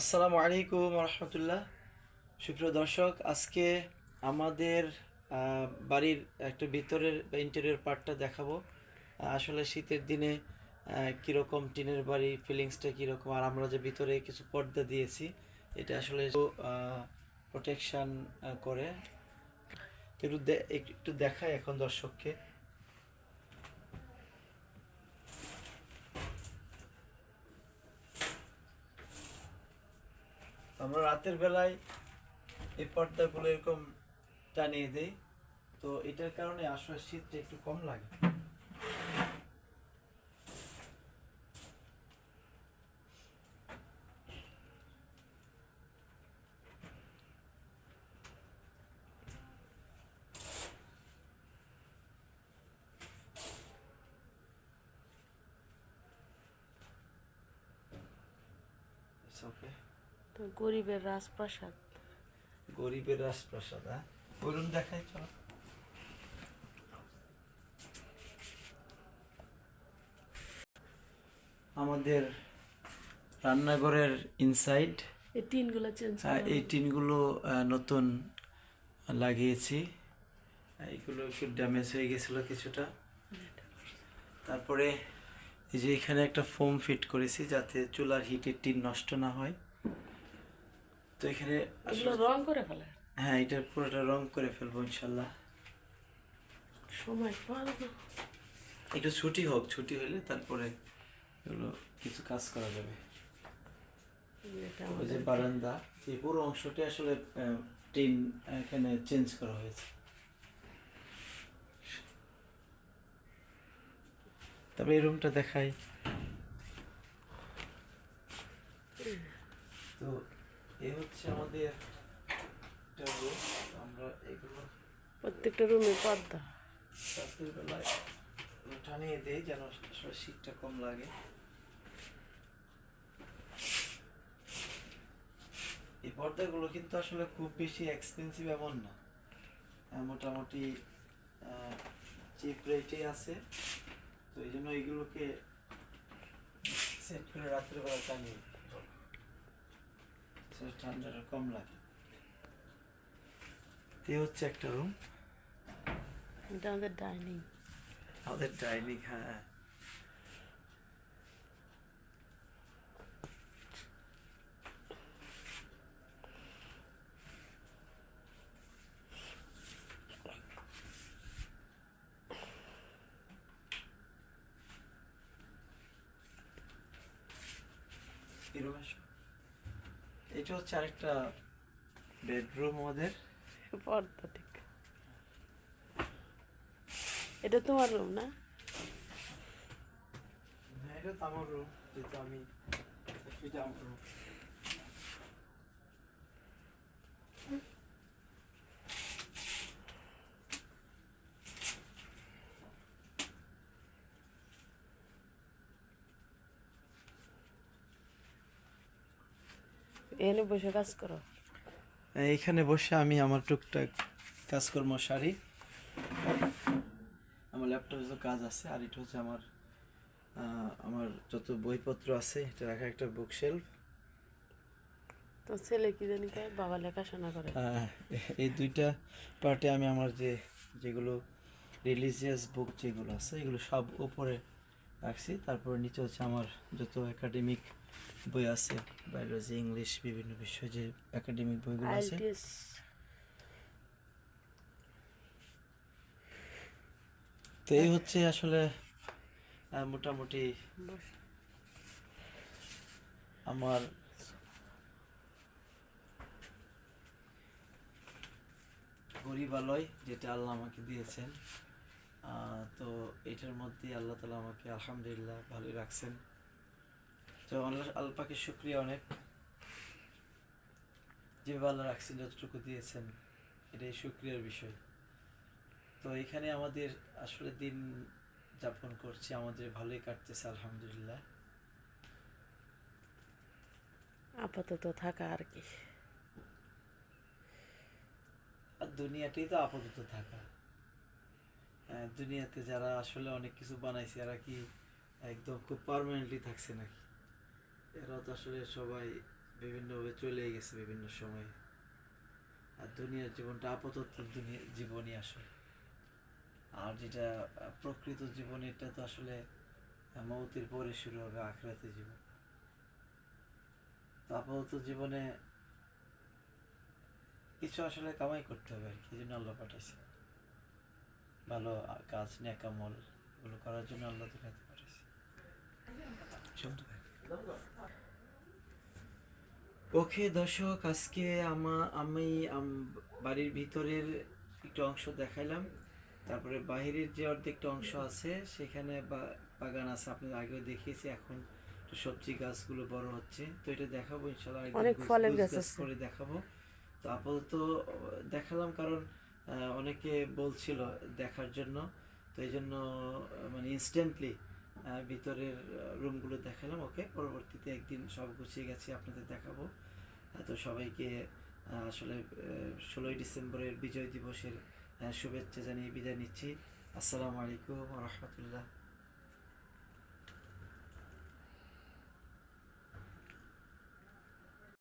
আসসালামু আলাইকুম রহমতুল্লাহ সুপ্রিয় দর্শক, আজকে আমাদের বাড়ির একটা ভিতরের বা ইন্টেরিয়র পার্টটা দেখাবো। আসলে শীতের দিনে কীরকম টিনের বাড়ি ফিলিংসটা কীরকম, আর আমরা যে ভিতরে কিছু পর্দা দিয়েছি, এটা আসলে প্রোটেকশন করে। একটু একটু দেখাই এখন দর্শককে। আমরা রাতের বেলায় এই পর্দাগুলো এরকম টানিয়ে দেই তো এটার কারণে আসলে শীতটা একটু কম লাগে okay. তো গরিবের রাজপ্রাসাদ। গরিবের রাজপ্রাসাদ হ্যাঁ? বলুন দেখাই চলো। আমাদের রান্নাঘরের ইনসাইড এই টিনগুলো চেঞ্জ এই টিনগুলো নতুন লাগিয়েছি। এইগুলো একটু ড্যামেজ হয়ে গেছিল কিছুটা। তারপরে এই যে এখানে একটা ফোম ফিট করেছি যাতে চুলার হিটের টিন নষ্ট না হয়। তো এখানে এগুলো আসলে রং করে ফেলে? হ্যাঁ এটা পুরোটা রং করে ফেলব ইনশাল্লাহ। সময় পার একটু ছুটি হোক ছুটি হলে তারপরে এগুলো কিছু কাজ করা যাবে। ওই যে বারান্দা এই পুরো অংশটি আসলে টিন এখানে চেঞ্জ করা হয়েছে। তবে এই রুমটা দেখাই। তো এই হচ্ছে আমাদের আমরা এগুলো প্রত্যেকটা রুমে পর্দা। রাতের বেলায় টানিয়ে দেই যেন শীতটা কম লাগে। এই পর্দাগুলো কিন্তু আসলে খুব বেশি এক্সপেন্সিভ এমন না। মোটামুটি চিপ রেটে আছে। তো এই জন্য এগুলোকে সেট করে রাত্রে বেলা টানিয়ে ঠান্ডাটা কম লাগে। তো হচ্ছে একটা রুম এটা আমাদের ডাইনিং আমাদের ডাইনিং হ্যাঁ। এরকম আসো। এটা হচ্ছে আরেকটা বেডরুম আমাদের। পর্দা ঠিক এটা তোমার রুম না? হ্যাঁ এটা তো আমার রুম যেহেতু আমি এটা আমার রুম এখানে বসে কাজ করো। এইখানে বসে আমি আমার টুকটাক কাজকর্ম সারি। আমার ল্যাপটপে তো কাজ আছে আর এটা হচ্ছে আমার আমার যত বইপত্র আছে এটা রাখা একটা বুক শেলফ তো ছেলে কি জানি কয়? বাবা লেখাশোনা করে। এই দুইটা পার্টে আমি আমার যে যেগুলো রিলিজিয়াস বুক যেগুলো আছে এগুলো সব উপরে রাখছি। তারপর নিচে হচ্ছে আমার যত একাডেমিক বই আছে বায়োলজি ইংলিশ বিভিন্ন বিষয় যে একাডেমিক বইগুলো আছে। তো এই হচ্ছে আসলে মোটামুটি আমার গরিবালয় যেটা আল্লাহ আমাকে দিয়েছেন। আহ, তো এটার মধ্যে আল্লাহ তালা আমাকে আলহামদুলিল্লাহ ভালোই রাখছেন। তো আল্লাহকে শুক্রিয়া অনেক। যেভাবে আল্লাহ রাখছেন যতটুকু দিয়েছেন এটাই শুক্রিয়ার বিষয়। তো এখানে আমাদের আসলে দিন যাপন করছি আমাদের ভালোই কাটতেছে আলহামদুলিল্লাহ। আপাতত থাকা আর কি। আর দুনিয়াটাই তো আপাতত থাকা। আহ, দুনিয়াতে যারা আসলে অনেক কিছু বানাইছে এরা কি একদম খুব পার্মানেন্টলি থাকছে নাকি? এরা তো আসলে সবাই বিভিন্নভাবে চলে গেছে বিভিন্ন সময়ে। আর দুনিয়ার জীবনটা আপাতত দুনিয়া জীবনই আসলে। আর যেটা প্রকৃত জীবন এটা তো আসলে মৌতের পরে শুরু হবে আখরাতে জীবন। তো আপাতত জীবনে কিছু আসলে কামাই করতে হবে আর কি জন্য আল্লাহ পাঠাইছে। ভালো কাজ নেকামল এগুলো করার জন্য আল্লাহ দুনিয়াতে পাঠাইছে। ওকে দর্শক আজকে আমা আমি বাড়ির ভিতরের একটু অংশ দেখাইলাম। তারপরে বাহিরের যে অর্ধেকটা অংশ আছে সেখানে বাগান আছে আপনাদের আগেও দেখিয়েছি এখন সবজি গাছগুলো বড় হচ্ছে। তো এটা দেখাবো ইনশাল্লাহ অনেক ফলের গাছ করে দেখাবো। তো আপাতত দেখালাম কারণ অনেকে বলছিল দেখার জন্য। তো এই জন্য মানে ইনস্ট্যান্টলি ভিতরের রুমগুলো দেখালাম ওকে পরবর্তীতে একদিন সব গুছিয়ে গেছি, আপনাদের দেখাবো। তো সবাইকে আসলে ষোলোই ডিসেম্বরের বিজয় দিবসের শুভেচ্ছা জানিয়ে বিদায় নিচ্ছি। আসসালামু আলাইকুম রহমতুল্লাহ।